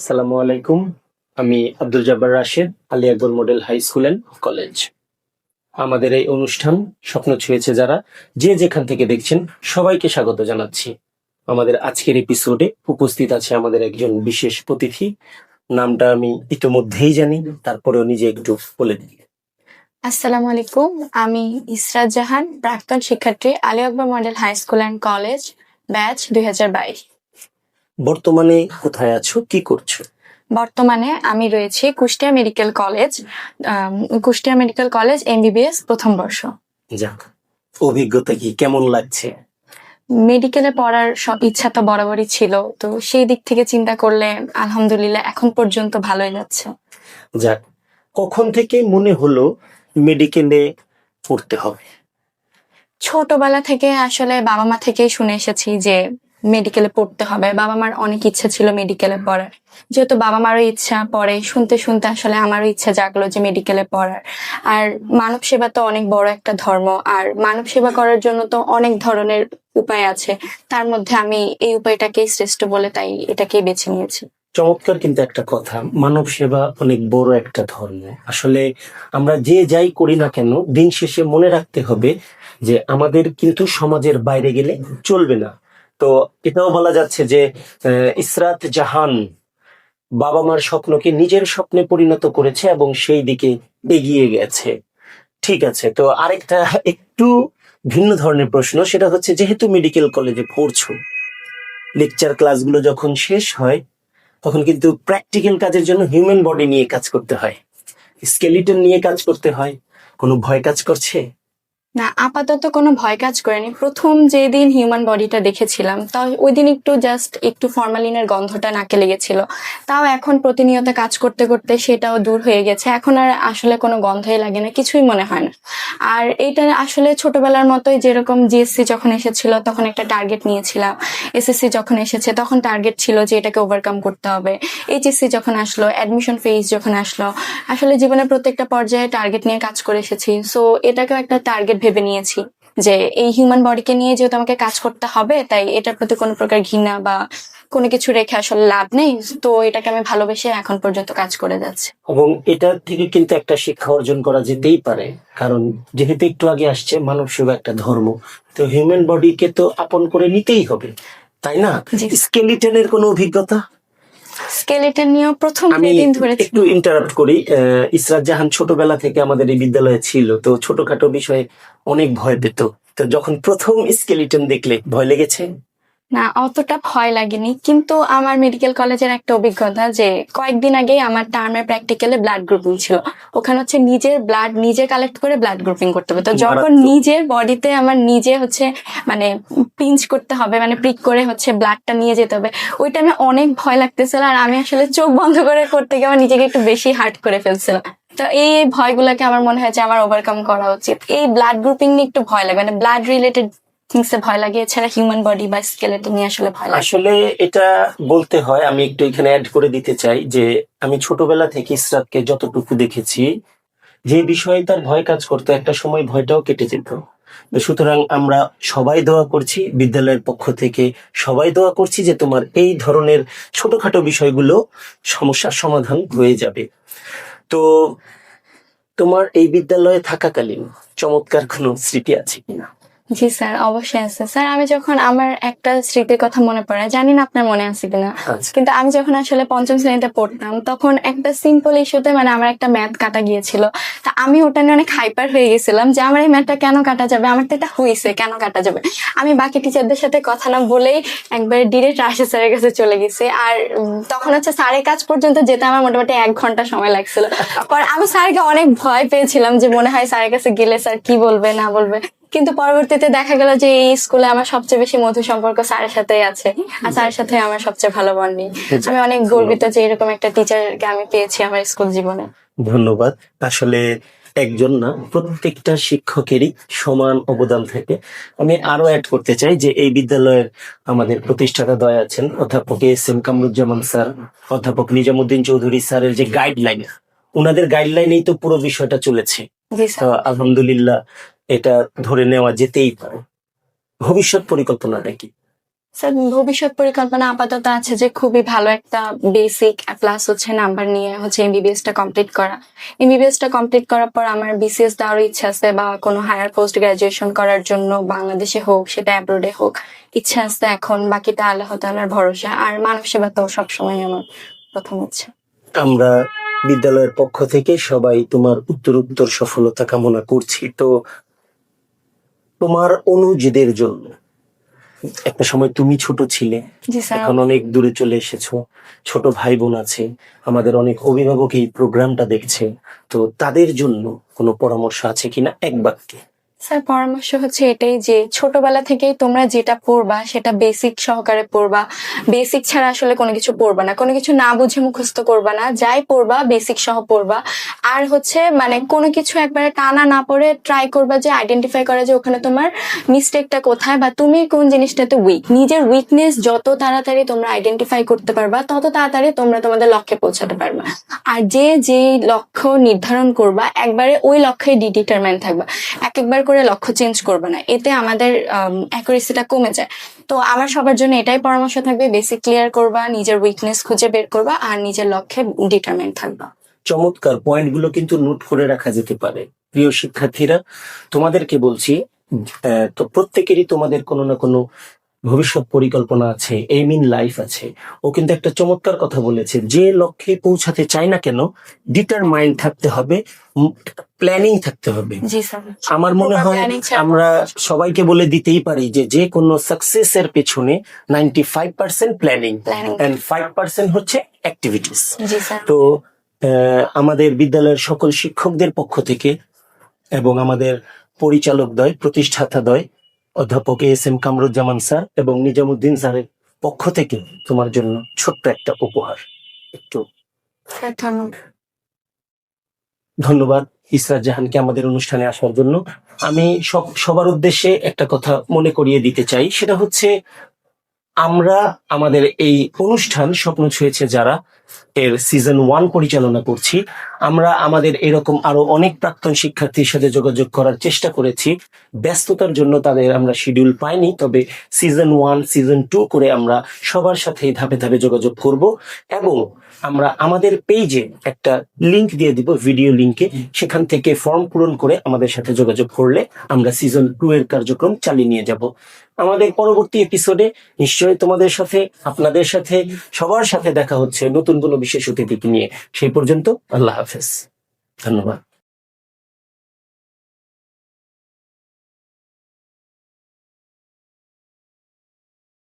আসসালামু আলাইকুম। আমি Abdul Jabbar Rashed, Ali Akbar model high school and college. আমাদের এই অনুষ্ঠান স্বপ্ন ছুঁয়েছে যারা, যে যেখান থেকে দেখছেন, সবাইকে স্বাগত জানাচ্ছি। আমাদের আজকের এপিসোডে উপস্থিত আছে আমাদের একজন বিশেষ অতিথি। নামটা আমি ইতোমধ্যেই জানি, তারপরেও নিজে একটু বলে দিই। আসসালামু আলাইকুম, আমি ইসরাত জাহান, প্রাক্তন শিক্ষার্থী, Ali Akbar model high school and college, batch দুই হাজার বাইশ। বর্তমানে কোথায় আছো? কি করছ? বর্তমানে আমি রয়েছি Kushtia medical college Kushtia medical college MBBS প্রথম বর্ষ। যাক অভিজ্ঞতা কি? কেমন লাগছে? মেডিকেলে পড়ার ইচ্ছা তো বরাবরই ছিল তো সেই দিক থেকে চিন্তা করলে আলহামদুলিল্লাহ এখন পর্যন্ত ভালোই যাচ্ছে। যাক কখন থেকে মনে হলো মেডিকেলে পড়তে হবে? ছোটবেলা থেকে আসলে বাবা মা থেকে শুনে এসেছি যে মেডিকেলে পড়তে হবে। বাবা মার অনেক ইচ্ছা ছিল মেডিকেলে পড়ার। যেহেতু বাবা মারও ইচ্ছা পড়ে, শুনতে শুনতে আসলে আমারও ইচ্ছা জাগলো যে মেডিকেলে পড়ার। আর মানব সেবা তো অনেক বড় একটা ধর্ম, আর মানব সেবা করার জন্য তো অনেক ধরনের উপায় আছে। তার মধ্যে আমি এই উপায়টাকেই শ্রেষ্ঠ বলে তাই এটাকেই বেছে নিয়েছি। চমৎকার কিন্তু একটা কথা, মানব সেবা অনেক বড় একটা ধর্ম। আসলে আমরা যে যাই করি না কেন, দিন শেষে মনে রাখতে হবে যে আমাদের কিন্তু সমাজের বাইরে গেলে চলবে না। তো এটাও বলা যাচ্ছে যে ইসরাত জাহান বাবা মার স্বপ্নকে নিজের স্বপ্নে পরিণত করেছে এবং সেই দিকে এগিয়ে গেছে। ঠিক আছে, তো আরেকটা একটু ভিন্ন ধরনের প্রশ্ন, সেটা হচ্ছে যেহেতু মেডিকেল কলেজে পড়ছো লেকচার ক্লাসগুলো যখন শেষ হয়, তখন কিন্তু প্র্যাকটিক্যাল কাজের জন্য হিউম্যান বডি নিয়ে কাজ করতে হয়। স্কেলিটন নিয়ে কাজ করতে হয়। কোনো ভয় কাজ করছে? না, আপাতত কোনো ভয় কাজ করেনি। প্রথম যেদিন হিউম্যান বডিটা দেখেছিলাম, তাও ওই দিন একটু জাস্ট একটু ফরমালিনের গন্ধটা নাকে লেগেছিল। তাও এখন প্রতিনিয়ত কাজ করতে করতে সেটাও দূর হয়ে গেছে। এখন আর আসলে কোনো গন্ধই লাগে না কিছুই মনে হয় না। আর এইটা আসলে ছোটবেলার মতোই যেরকম জিএসসি যখন এসেছিল, তখন একটা টার্গেট নিয়েছিলাম। এসএসসি যখন এসেছে, তখন টার্গেট ছিল যে এটাকে ওভারকাম করতে হবে। এইচএসসি যখন আসলো অ্যাডমিশন ফেজ যখন আসলো, আসলে জীবনের প্রত্যেকটা পর্যায়ে টার্গেট নিয়ে কাজ করে এসেছি। সো এটাকেও একটা টার্গেট ভেবে নিয়েছি যে এই হিউম্যান বডিকে নিয়ে যেহেতু আমাকে কাজ করতে হবে তাই এটার প্রতি কোনো প্রকার ঘৃণা বা কোনো কিছু রেখে আসলে লাভ নেই। তো এটাকে আমি ভালোবেসে এখন পর্যন্ত কাজ করে যাচ্ছি। এবং এটা থেকে কিন্তু একটা শিক্ষা অর্জন করা যেতেই পারে। কারণ যেহেতু একটু আগে আসছে মানব সেবা একটা ধর্ম তো হিউম্যান বডিকে তো আপন করে নিতেই হবে তাই না। স্কেলিটনের কোনো অভিজ্ঞতা? স্কেলেটন নিয়েও প্রথম আমি ধরে একটু ইন্টারাপ্ট করি। আহ, ইসরাত জাহান ছোটবেলা থেকে আমাদের এই বিদ্যালয়ে ছিল তো ছোটখাটো বিষয়ে অনেক ভয় পেত। তো যখন প্রথম স্কেলিটন দেখলে ভয় লেগেছে? না অতটা ভয় লাগেনি। কিন্তু আমার মেডিকেল কলেজের একটা অভিজ্ঞতা যে কয়েকদিন আগে আমার টার্মের প্র্যাকটিক্যালে ব্লাড গ্রুপিং ছিল। ওখানে হচ্ছে নিজের ব্লাড নিজে কালেক্ট করে ব্লাড গ্রুপিং করতে হবে। তো যখন। নিজের বডিতে আমার নিজে হচ্ছে মানে পিঞ্চ করতে হবে মানে প্রিক করে হচ্ছে ব্লাডটা নিয়ে যেতে হবে ওই টাইমে অনেক ভয় লাগতেছিল আর আমি আসলে চোখ বন্ধ করে করতে গিয়ে আমার নিজেকে একটু বেশি হার্ট করে ফেলছিলাম। তো এই ভয়গুলোকে আমার মনে হয় যে আমার ওভারকাম করা উচিত। এই ব্লাড গ্রুপিং নিয়ে একটু ভয় লাগে মানে ব্লাড রিলেটেড থিংসে ভয় লাগে এছাড়া হিউম্যান বডি বা স্কেলেটন নিয়ে আসলে ভয় লাগে? আসলে এটা বলতে হয়, আমি একটু এখানে অ্যাড করে দিতে চাই যে, আমি ছোটবেলা থেকে ইসরাতকে যতটুকু দেখেছি, যে বিষয়ে তার ভয় কাজ করতো, একটা সময় ভয়টাও কেটে যেত। সুতরাং আমরা সবাই দোয়া করছি, বিদ্যালয়ের পক্ষ থেকে সবাই দোয়া করছি যে তোমার এই ধরনের ছোটখাটো বিষয়গুলো সমস্যার সমাধান হয়ে যাবে। তো তোমার এই বিদ্যালয়ে থাকাকালীন চমৎকার কোনো স্মৃতি আছে কিনা? জি স্যার অবশ্যই আছে স্যার আমি যখন আমার একটা স্মৃতির কথা মনে পড়ে জানি না আপনার মনে আছে কিনা আচ্ছা। কিন্তু আমি যখন আসলে পঞ্চম শ্রেণীতে পড়তাম তখন একটা সিম্পল ইস্যুতে মানে আমার একটা ম্যাথ কাটা গিয়েছিল। তা আমি ওটা নিয়ে অনেক হাইপার হয়ে গেছিলাম যে আমার এই ম্যাথটা কেন কাটা যাবে? আমার তো এটা হয়েছে কেন কাটা যাবে? আমি বাকি টিচারদের সাথে কথা না বলেই একবার ডিরেক্ট রাশি স্যারের কাছে চলে গেছি। আর তখন হচ্ছে স্যারের কাজ পর্যন্ত যেতে আমার মোটামুটি এক ঘণ্টা সময় লাগছিল। পর আমি স্যারকে অনেক ভয় পেয়েছিলাম যে মনে হয় স্যারের কাছে গেলে স্যার কি বলবে না বলবে। কিন্তু পরবর্তীতে দেখা গেল যে এই স্কুলে আমার সবচেয়ে বেশি মধু সম্পর্ক স্যারের সাথেই আছে। আর স্যারের সাথে আমার সবচেয়ে ভালো বন্ডিং আমি অনেক গর্বিত যে এরকম একটা টিচারকে আমি পেয়েছি আমার স্কুল জীবনে। ধন্যবাদ। আসলে একজন না প্রত্যেকটা শিক্ষকেরই সমান অবদান থাকে। আমি আরও অ্যাড করতে চাই যে এই বিদ্যালয়ের আমাদের প্রতিষ্ঠাতা দয় আছেন অধ্যাপক এস এম কামরুজ্জামান স্যার অধ্যাপক নিজামুদ্দিন চৌধুরী স্যারের যে গাইডলাইন ওনাদের গাইডলাইনেই তো পুরো বিষয়টা চলেছে। আলহামদুলিল্লাহ এটা ধরে নেওয়া যেতেই পারে। ভবিষ্যৎ পরিকল্পনাটা কি? স্যার ভবিষ্যৎ পরিকল্পনা আপাতত আছে যে খুবই ভালো একটা বেসিক প্লাস হচ্ছে নাম্বার নিয়ে হচ্ছে এমবিবিএস টা কমপ্লিট করা। এমবিবিএস টা কমপ্লিট করার পর আমার বিসিএস দেওয়ার ইচ্ছা আছে বা কোনো হায়ার পোস্ট গ্রাজুয়েশন করার জন্য বাংলাদেশে হোক সেটা অ্যাব্রোডে হোক ইচ্ছা আছে এখন বাকিটা আল্লাহ তাআলার ভরসা। আর মানব সেবা তো সবসময় আমার প্রথম ইচ্ছা। আমরা বিদ্যালয়ের পক্ষ থেকে সবাই তোমার উত্তর উত্তর সফলতা কামনা করছি। তো তোমার অনুজদের জন্য। একটা সময় তুমি ছোট ছিলে। জি স্যার। এখন অনেক দূরে চলে এসেছ। ছোট ভাই বোন আছে। আমাদের অনেক অভিভাবক এই প্রোগ্রামটা দেখছে। তো তাদের জন্য কোনো পরামর্শ আছে কিনা? এক বাক্যে। স্যার, পরামর্শ হচ্ছে এটাই যে ছোটবেলা থেকেই তোমরা যেটা পড়বা সেটা বেসিক সহকারে পড়বা। বেসিক ছাড়া আসলে কোনো কিছু পড়বা না। কোনো কিছু না বুঝে মুখস্থ করবা না। যাই পড়বা বেসিক সহ পড়বা। আর হচ্ছে মানে কোনো কিছু একবারে টানা না পড়ে ট্রাই করবা যে আইডেন্টিফাই করা যে ওখানে তোমার মিস্টেকটা কোথায় বা তুমি কোন জিনিসটাতে উইক নিজের উইকনেস যত তাড়াতাড়ি তোমরা আইডেন্টিফাই করতে পারবা, তত তাড়াতাড়ি তোমরা তোমাদের লক্ষ্যে পৌঁছাতে পারবা। আর যে যে লক্ষ্য নির্ধারণ করবা, একবারে ওই লক্ষ্যে ডিটারমাইন থাকবা। এক একবার করে লক্ষ্য চেঞ্জ করবে না। এতে আমাদের অ্যাকুরেসিটা কমে যায়। তো আমার সবার জন্য এটাই পরামর্শ থাকবে বেসিক ক্লিয়ার করবা, নিজের উইকনেস খুঁজে বের করবা, আর নিজের লক্ষ্যে ডিটারমেন্ট থাকবা। চমৎকার পয়েন্টগুলো কিন্তু নোট করে রাখা যেতে পারে। প্রিয় শিক্ষার্থীরা, তোমাদেরকে বলছি তো প্রত্যেকেরই তোমাদের কোনো না কোনো ভবিষ্যৎ পরিকল্পনা আছে এম ইন লাইফ আছে। ও কিন্তু একটা চমৎকার কথা বলেছে যে লক্ষ্যে পৌঁছাতে চাই না কেন ডিটারমাইন্ড থাকতে হবে প্ল্যানিং থাকতে হবে। আমার মনে হয় আমরা সবাইকে বলে দিতেই পারি যে যে কোনো সাকসেস এর পেছনে ninety five percent planning and five percent হচ্ছে অ্যাক্টিভিটিস তো আহ, আমাদের বিদ্যালয়ের সকল শিক্ষকদের পক্ষ থেকে এবং আমাদের পরিচালকদ্বয় প্রতিষ্ঠাতাদ্বয় অধ্যাপক এস এম কামরুজ্জামান স্যার এবং নিজামুদ্দিন স্যারের পক্ষ থেকে তোমার জন্য ছোট্ট একটা উপহার। একটু ধন্যবাদ ইসরাত জাহানকে আমাদের অনুষ্ঠানে আসার জন্য। আমি সব সবার উদ্দেশ্যে একটা কথা মনে করিয়ে দিতে চাই। সেটা হচ্ছে আমরা আমাদের এই অনুষ্ঠান স্বপ্ন ছুঁয়েছে যারা এর সিজন ওয়ান পরিচালনা করছি। আমরা আমাদের এরকম আরও অনেক প্রাক্তন শিক্ষার্থীর সাথে যোগাযোগ করার চেষ্টা করেছি। ব্যস্ততার জন্য তাদের আমরা শিডিউল পাইনি, তবে সিজন ওয়ান সিজন টু করে আমরা সবার সাথে ধাপে ধাপে যোগাযোগ করব। এবং আমরা আমাদের পেজে একটা লিংক দিয়ে দিব ভিডিও লিংকে সেখান থেকে ফর্ম পূরণ করে আমাদের সাথে যোগাযোগ করলে আমরা সিজন টু এর কার্যক্রম চালিয়ে নিয়ে যাব। আমাদের পরবর্তী এপিসোডে নিশ্চয়ই তোমাদের সাথে আপনাদের সাথে সবার সাথে দেখা হচ্ছে নতুন কোনো বিশেষ অতিথিকে নিয়ে। সেই পর্যন্ত আল্লাহ হাফেজ। ধন্যবাদ।